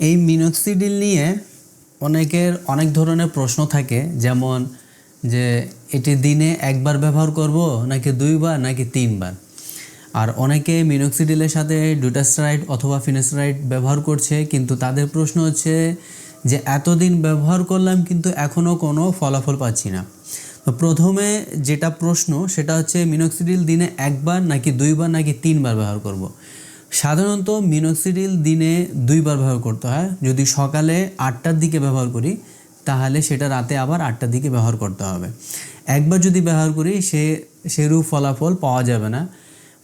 এই মিনক্সিডিল নিয়ে অনেকের অনেক ধরনের প্রশ্ন থাকে, যেমন যে এটি দিনে একবার ব্যবহার করব, নাকি দুইবার, নাকি তিনবার আর অনেকে মিনক্সিডিলের সাথে ডুটাস্ট্রাইড অথবা ফিনাস্ট্রাইড ব্যবহার করছে, কিন্তু তাদের প্রশ্ন হচ্ছে যে এতদিন ব্যবহার করলাম, কিন্তু এখনও কোনো ফলাফল পাচ্ছি না তো প্রথমে যেটা প্রশ্ন, সেটা হচ্ছে মিনক্সিডিল দিনে একবার, নাকি দুইবার, নাকি তিনবার ব্যবহার করব। সাধারণত মিনক্সিডিল দিনে দুইবার ব্যবহার করতে হয়। যদি সকালে আটটার দিকে ব্যবহার করি, তাহলে সেটা রাতে আবার আটটার দিকে ব্যবহার করতে হবে। একবার যদি ব্যবহার করি, সে, সেরূপ ফলাফল পাওয়া যাবে না।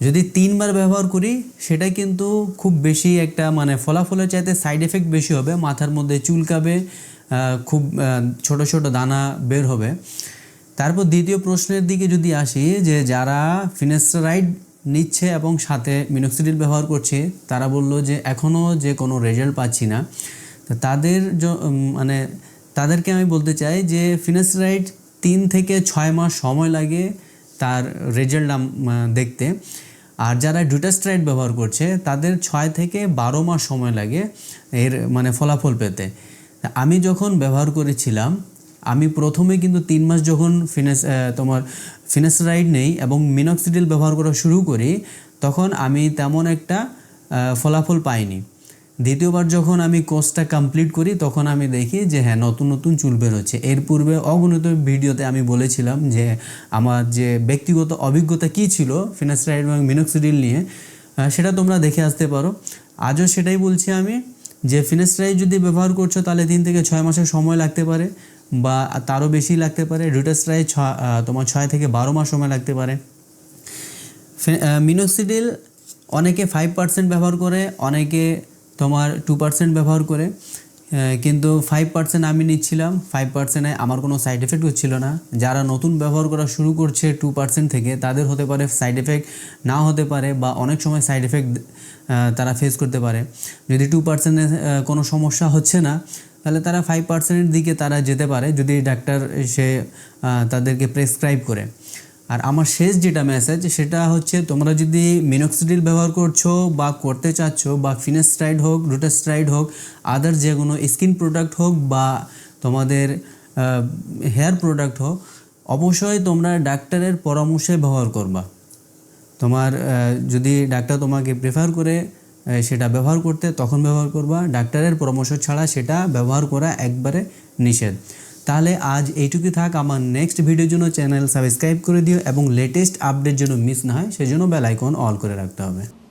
যদি তিনবার ব্যবহার করি, সেটা কিন্তু খুব বেশি একটা মানে ফলাফলের চাইতে সাইড এফেক্ট বেশি হবে, মাথার মধ্যে চুলকাবে খুব ছোট ছোট দানা বের হবে। তারপর দ্বিতীয় প্রশ্নের দিকে যদি আসি, যে যারা ফিনেস্টারাইড নিচ্ছে এবং সাথে মিনক্সিডিল ব্যবহার করছে, তারা বলল যে এখনও যে কোনো রেজাল্ট পাচ্ছি না। তো তাদের মানে তাদেরকে আমি বলতে চাই যে ফিনেস্টারাইড তিন থেকে ছয় মাস সময় লাগে তার রেজাল্ট দেখতে। আর যারা ডুটাস্ট্রাইড ব্যবহার করছে, তাদের ছয় থেকে বারো মাস সময় লাগে এর মানে ফলাফল পেতে। আমি যখন ব্যবহার করেছিলাম আমি প্রথমে কিন্তু তিন মাস যখন ফিনেস তোমার ফিনাসরাইড নেই এবং মিনক্সিডিল ব্যবহার করা শুরু করি, তখন আমি তেমন একটা ফলাফল পাইনি। দ্বিতীয়বার যখন আমি কোর্সটা কমপ্লিট করি, তখন আমি দেখি যে হ্যাঁ নতুন নতুন চুল বেরোচ্ছে এর পূর্বে অগণিত ভিডিওতে আমি বলেছিলাম যে আমার যে ব্যক্তিগত অভিজ্ঞতা কী ছিল ফিনাসরাইড এবং মিনক্সিডিল নিয়ে সেটা তোমরা দেখে আসতে পারো। আজও সেটাই বলছি আমি যে ফিনাস্ট্রাইড যদি ব্যবহার করছ, তাহলে তিন থেকে ছয় মাসের সময় লাগতে পারে। বা তারও বেশি লাগতে পারে রুটাস্ট্রাইড ছ তোমার ছয় থেকে বারো মাস সময় লাগতে পারে। মিনোক্সিডিল অনেকে ফাইভ পার্সেন্ট ব্যবহার করে, অনেকে তোমার টু পার্সেন্ট ব্যবহার করে। কিন্তু ফাইভ পার্সেন্ট আমি নিচ্ছিলাম ফাইভ পার্সেন্টে আমার কোনো সাইড এফেক্ট হচ্ছিল না। যারা নতুন ব্যবহার করা শুরু করছে টু পার্সেন্ট থেকে, তাদের হতে পারে সাইড এফেক্ট না হতে পারে বা অনেক সময় সাইড এফেক্ট তারা ফেস করতে পারে। যদি টু পার্সেন্টে কোনো সমস্যা হচ্ছে না তাহলে তারা ফাইভ পার্সেন্টের দিকে তারা যেতে পারে যদি ডাক্তার সে তাদেরকে প্রেসক্রাইব করে। আর আমার শেষ যেটা মেসেজ সেটা হচ্ছে তোমরা যদি মিনক্সিডিল ব্যবহার করছ বা করতে চাচ্ছ বা ফিনাস্ট্রাইড হোক রুটাস্ট্রাইড হোক আদার যে কোনো স্কিন প্রোডাক্ট হোক বা তোমাদের হেয়ার প্রোডাক্ট হোক, অবশ্যই তোমরা ডাক্তারের পরামর্শে ব্যবহার করবা। তোমার যদি ডাক্তার তোমাকে প্রেফার করে সেটা ব্যবহার করতে, তখন ব্যবহার করবা। ডাক্তারের পরামর্শ ছাড়া সেটা ব্যবহার করা একবারে নিষেধ। তাহলে আজ এইটুকুই থাক। আমার নেক্সট ভিডিওর জন্য চ্যানেল সাবস্ক্রাইব করে দিও এবং লেটেস্ট আপডেট যেন মিস না হয়, সেজন্য বেল আইকন অল করে রাখতে হবে।